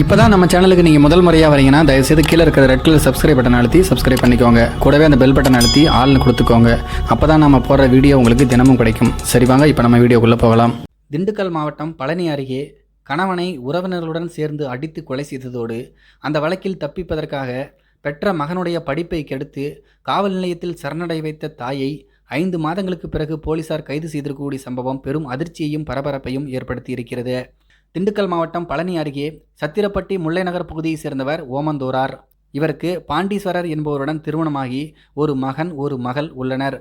இப்போ தான் நம்ம சேனலுக்கு நீங்கள் முதல் முறையாக வரீங்கன்னா தயவுசெய்து கீழே இருக்கிற ரெட் கலர் சப்ஸ்கிரைப் பட்டன் அழுத்தி சப்ஸ்கிரைப் பண்ணிக்கோங்க. கூடவே அந்த பெல் பட்டன் அழுத்தி ஆள்னு கொடுத்துக்கோங்க. அப்போ தான் நம்ம போடுற வீடியோ உங்களுக்கு தினமும் கிடைக்கும். சரி வாங்க இப்போ நம்ம வீடியோக்குள்ளே போகலாம். திண்டுக்கல் மாவட்டம் பழனி அருகே கணவனை உறவினர்களுடன் சேர்ந்து அடித்து கொலை செய்ததோடு அந்த வழக்கில் தப்பிப்பதற்காக பெற்ற மகனுடைய படிப்பை கெடுத்து காவல் நிலையத்தில் சரணடை வைத்த தாயை ஐந்து மாதங்களுக்கு பிறகு போலீசார் கைது செய்திருக்கக்கூடிய சம்பவம் பெரும் அதிர்ச்சியையும் பரபரப்பையும் ஏற்படுத்தி இருக்கிறது. திண்டுக்கல் மாவட்டம் பழனி அருகே சத்திரப்பட்டி முல்லைநகர் பகுதியைச் சேர்ந்தவர் ஓமந்தோரார். இவருக்கு பாண்டீஸ்வரர் என்பவருடன் திருமணமாகி ஒரு மகன் ஒரு மகள் உள்ளனர்.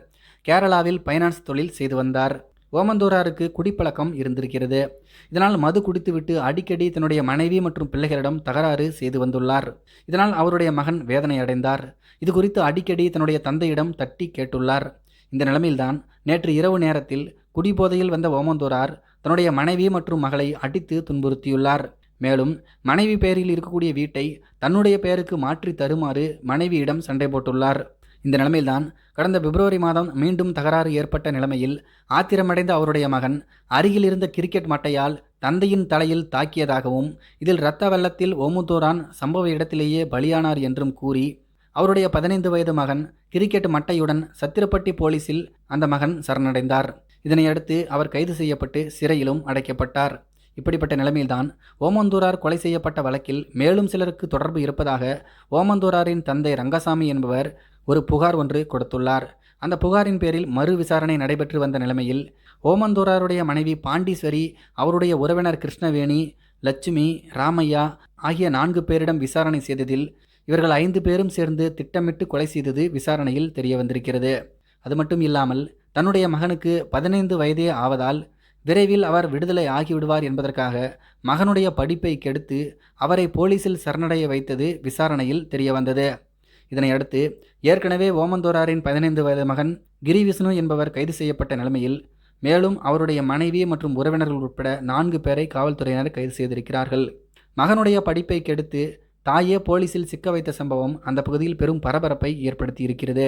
கேரளாவில் ஃபைனான்ஸ் தொழில் செய்து வந்தார். ஓமந்தோராருக்கு குடிப்பழக்கம் இருந்திருக்கிறது. இதனால் மது குடித்துவிட்டு அடிக்கடி தன்னுடைய மனைவி மற்றும் பிள்ளைகளிடம் தகராறு செய்து வந்துள்ளார். இதனால் அவருடைய மகன் வேதனை அடைந்தார் இது குறித்து அடிக்கடி தன்னுடைய தந்தையிடம் தட்டி கேட்டுள்ளார். இந்த நிலைமையில்தான் நேற்று இரவு நேரத்தில் குடிபோதையில் வந்த ஓமந்தோரார் தன்னுடைய மனைவி மற்றும் மகளை அடித்து துன்புறுத்தியுள்ளார். மேலும் மனைவி பெயரில் இருக்கக்கூடிய வீட்டை தன்னுடைய பெயருக்கு மாற்றி தருமாறு மனைவியிடம் சண்டை போட்டுள்ளார். இந்த நிலைமையில்தான் கடந்த பிப்ரவரி மாதம் மீண்டும் தகராறு ஏற்பட்ட நிலைமையில் ஆத்திரமடைந்த அவருடைய மகன் அருகில் இருந்த கிரிக்கெட் மட்டையால் தந்தையின் தலையில் தாக்கியதாகவும் இதில் இரத்த வெள்ளத்தில் ஓமுத்தோரான் சம்பவ இடத்திலேயே பலியானார் என்றும் கூறி அவருடைய பதினைந்து வயது மகன் கிரிக்கெட் மட்டையுடன் சத்திரப்பட்டி போலீசில் அந்த மகன் சரணடைந்தார். இதனையடுத்து அவர் கைது செய்யப்பட்டு சிறையிலும் அடைக்கப்பட்டார். இப்படிப்பட்ட நிலைமையில்தான் ஓமந்தூரார் கொலை செய்யப்பட்ட வழக்கில் மேலும் சிலருக்கு தொடர்பு இருப்பதாக ஓமந்தூராரின் தந்தை ரங்கசாமி என்பவர் ஒரு புகார் ஒன்று கொடுத்துள்ளார். அந்த புகாரின் பேரில் மறு விசாரணை நடைபெற்று வந்த நிலைமையில் ஓமந்தூராருடைய மனைவி பாண்டீஸ்வரி அவருடைய உறவினர் கிருஷ்ணவேணி லட்சுமி ராமையா ஆகிய நான்கு பேரிடம் விசாரணை செய்ததில் இவர்கள் ஐந்து பேரும் சேர்ந்து திட்டமிட்டு கொலை செய்தது விசாரணையில் தெரிய வந்திருக்கிறது அது மட்டும் இல்லாமல் தன்னுடைய மகனுக்கு பதினைந்து வயதே ஆவதால் விரைவில் அவர் விடுதலை ஆகிவிடுவார் என்பதற்காக மகனுடைய படிப்பை கெடுத்து அவரை போலீசில் சரணடைய வைத்தது விசாரணையில் தெரியவந்தது. இதனையடுத்து ஏற்கனவே ஓமந்தோராரின் பதினைந்து வயது மகன் கிரி விஷ்ணு என்பவர் கைது செய்யப்பட்ட நிலைமையில் மேலும் அவருடைய மனைவி மற்றும் உறவினர்கள் உட்பட நான்கு பேரை காவல்துறையினர் கைது செய்திருக்கிறார்கள். மகனுடைய படிப்பை கெடுத்து தாயே போலீசில் சிக்க வைத்த சம்பவம் அந்த பகுதியில் பெரும் பரபரப்பை ஏற்படுத்தி இருக்கிறது